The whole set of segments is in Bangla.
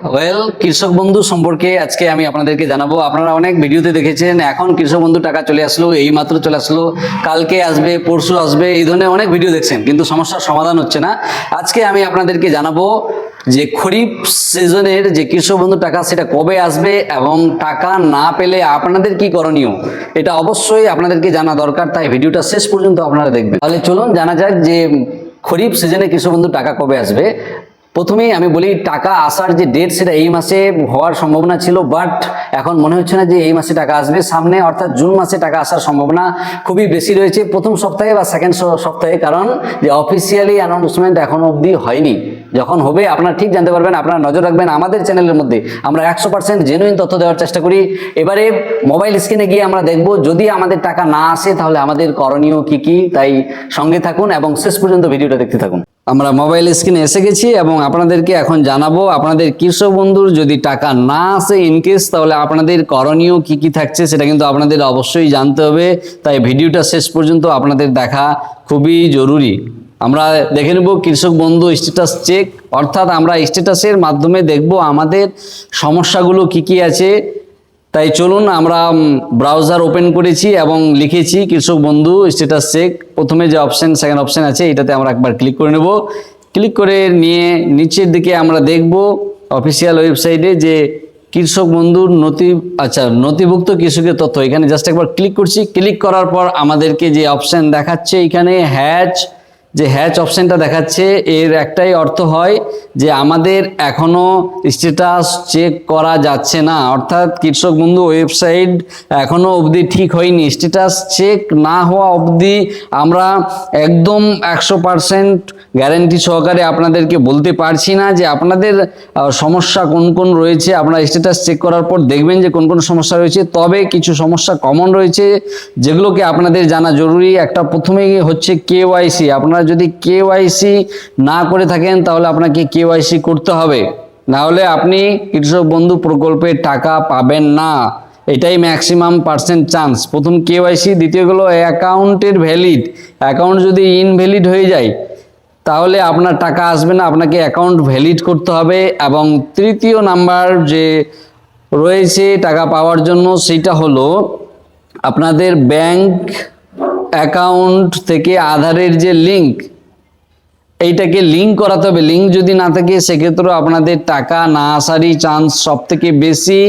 ওয়েল কৃষক বন্ধু সম্পর্কে আজকে আমি আপনাদেরকে জানাব। আপনারা অনেক ভিডিওতে দেখেছেন, এখন কৃষক বন্ধু টাকা চলে আসলো, এই মাত্র চলে আসলো, কালকে আসবে, পরশু আসবে, এই ধরনের অনেক ভিডিও দেখছেন, কিন্তু সমস্যার সমাধান হচ্ছে না। আজকে আমি আপনাদেরকে জানাব যে খরিফ সিজনের যে কৃষক বন্ধু টাকা, সেটা কবে আসবে এবং টাকা না পেলে আপনাদের কি করণীয়, এটা অবশ্যই আপনাদেরকে জানা দরকার, তাই ভিডিওটা শেষ পর্যন্ত আপনারা দেখবেন। তাহলে চলুন, জানা যাক যে খরিফ সিজনে কৃষক বন্ধু টাকা কবে আসবে। প্রথমেই আমি বলি, টাকা আসার যে ডেট সেটা এই মাসে হওয়ার সম্ভাবনা ছিল বাট এখন মনে হচ্ছে না যে এই মাসে টাকা আসবে। সামনে অর্থাৎ জুন মাসে টাকা আসার সম্ভাবনা খুবই বেশি রয়েছে প্রথম সপ্তাহে বা সেকেন্ড সপ্তাহে, কারণ যে অফিসিয়ালি অ্যানাউন্সমেন্ট এখনও অবধি হয়নি। যখন হবে, আপনারা ঠিক জানতে পারবেন, আপনারা নজর রাখবেন আমাদের চ্যানেলের মধ্যে। আমরা একশো পার্সেন্ট জেনুইন তথ্য দেওয়ার চেষ্টা করি। এবারে মোবাইল স্ক্রিনে গিয়ে আমরা দেখব, যদি আমাদের টাকা না আসে, তাহলে আমাদের করণীয় কি কি? তাই সঙ্গে থাকুন এবং শেষ পর্যন্ত ভিডিওটা দেখতে থাকুন। আমরা মোবাইল স্ক্রিনে এসে গেছি এবং আপনাদেরকে এখন জানাব, আপনাদের কৃষক বন্ধুর যদি টাকা না আসে ইনকেস তাহলে আপনাদের করণীয় কি কি থাকছে সেটা কিন্তু আপনাদের অবশ্যই জানতে হবে। তাই ভিডিওটা শেষ পর্যন্ত আপনাদের দেখা খুবই জরুরি। আমরা দেখে নেব কৃষক বন্ধু স্ট্যাটাস চেক অর্থাৎ আমরা স্ট্যাটাসের মাধ্যমে দেখব আমাদের সমস্যাগুলো কি কি আছে। তাই চলুন আমরা ব্রাউজার ওপেন করেছি এবং লিখেছি, কৃষক বন্ধু স্ট্যাটাস চেক প্রথমে যে অপশান সেকেন্ড অপশন আছে, এটাতে আমরা একবার ক্লিক করে নেব। ক্লিক করে নিয়ে নিচের দিকে আমরা দেখব অফিসিয়াল ওয়েবসাইটে যে কৃষক বন্ধুর নথি আচ্ছা নথিভুক্ত কৃষকের তথ্য। এখানে জাস্ট একবার ক্লিক করছি। ক্লিক করার পর আমাদেরকে যে অপশান দেখাচ্ছে এখানে হ্যাচ যে হ্যাচ অপশনটা দেখাচ্ছে, এর একটাই অর্থ হয় যে আমাদের এখনও স্ট্যাটাস চেক করা যাচ্ছে না। অর্থাৎ কৃষক বন্ধু ওয়েবসাইট এখনও অবধি ঠিক হয়নি। স্ট্যাটাস চেক না হওয়া অবধি আমরা একদম একশো পারসেন্ট গ্যারেন্টি সহকারে আপনাদেরকে বলতে পারছি না যে আপনাদের সমস্যা কোন কোন রয়েছে। আপনারা স্ট্যাটাস চেক করার পর দেখবেন যে কোন কোন সমস্যা রয়েছে। তবে কিছু সমস্যা কমন রয়েছে, যেগুলোকে আপনাদের জানা জরুরি। একটা প্রথমেই হচ্ছে কেওয়াইসি আপনারা যদি কেওয়াইসি না করে থাকেন, তাহলে আপনাকে কেওয়াইসি করতে হবে। না হলে আপনি কৃষক বন্ধু প্রকল্পের টাকা পাবেন না। এটাই ম্যাক্সিমাম পার্সেন্ট চান্স প্রথম কেওয়াইসি দ্বিতীয় হলো অ্যাকাউন্টের ভ্যালিড অ্যাকাউন্ট যদি ইনভ্যালিড হয়ে যায়, তাহলে আপনার টাকা আসবে না, আপনাকে অ্যাকাউন্ট ভ্যালিড করতে হবে। এবং তৃতীয় নাম্বার যে রয়েছে টাকা পাওয়ার জন্য, সেটা হলো আপনাদের ব্যাংক অ্যাকাউন্ট থেকে আধারের যে লিংক এইটাকে লিঙ্ক করাতে হবে। লিঙ্ক যদি না থাকে সেক্ষেত্রে আপনাদের টাকা না আসারই চান্স সব থেকে বেশি।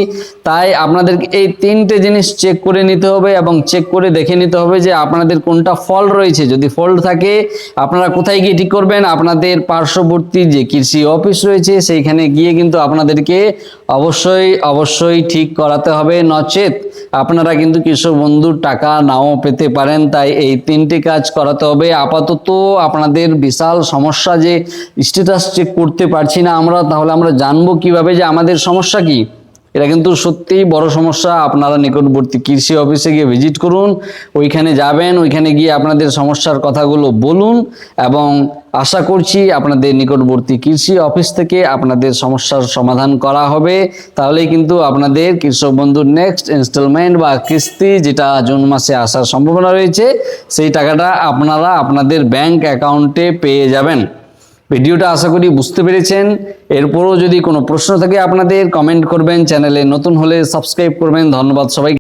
তাই আপনাদেরকে এই তিনটে জিনিস চেক করে নিতে হবে এবং চেক করে দেখে নিতে হবে যে আপনাদের কোনটা ফল্ট রয়েছে। যদি ফল্ট থাকে, আপনারা কোথায় গিয়ে ঠিক করবেন? আপনাদের পার্শ্ববর্তী যে কৃষি অফিস রয়েছে, সেইখানে গিয়ে কিন্তু আপনাদেরকে অবশ্যই অবশ্যই ঠিক করাতে হবে। নচেত আপনারা কিন্তু কৃষক বন্ধুর টাকা নাও পেতে পারেন, তাই এই তিনটি কাজ করাতে হবে। আপাতত আপনাদের বিশাল সমস্যা যে স্ট্যাটাস চেক করতে পারছি না আমরা, তাহলে আমরা জানব কীভাবে যে আমাদের সমস্যা কি? এটা কিন্তু সত্যিই বড় সমস্যা। আপনারা নিকটবর্তী কৃষি অফিসে গিয়ে ভিজিট করুন, ওইখানে যাবেন, ওইখানে গিয়ে আপনাদের সমস্যার কথাগুলো বলুন এবং আশা করছি আপনাদের নিকটবর্তী কৃষি অফিস থেকে আপনাদের সমস্যার সমাধান করা হবে। তাহলেই কিন্তু আপনাদের কৃষক বন্ধুর নেক্সট ইনস্টলমেন্ট বা কিস্তি যেটা জুন মাসে আসার সম্ভাবনা রয়েছে, সেই টাকাটা আপনারা আপনাদের ব্যাংক অ্যাকাউন্টে পেয়ে যাবেন। ভিডিওটা আশা করি বুঝতে পেরেছেন। এরপরও যদি কোনো প্রশ্ন থাকে আপনাদের কমেন্ট করবেন চ্যানেলে নতুন হলে সাবস্ক্রাইব করবেন। ধন্যবাদ সবাইকে।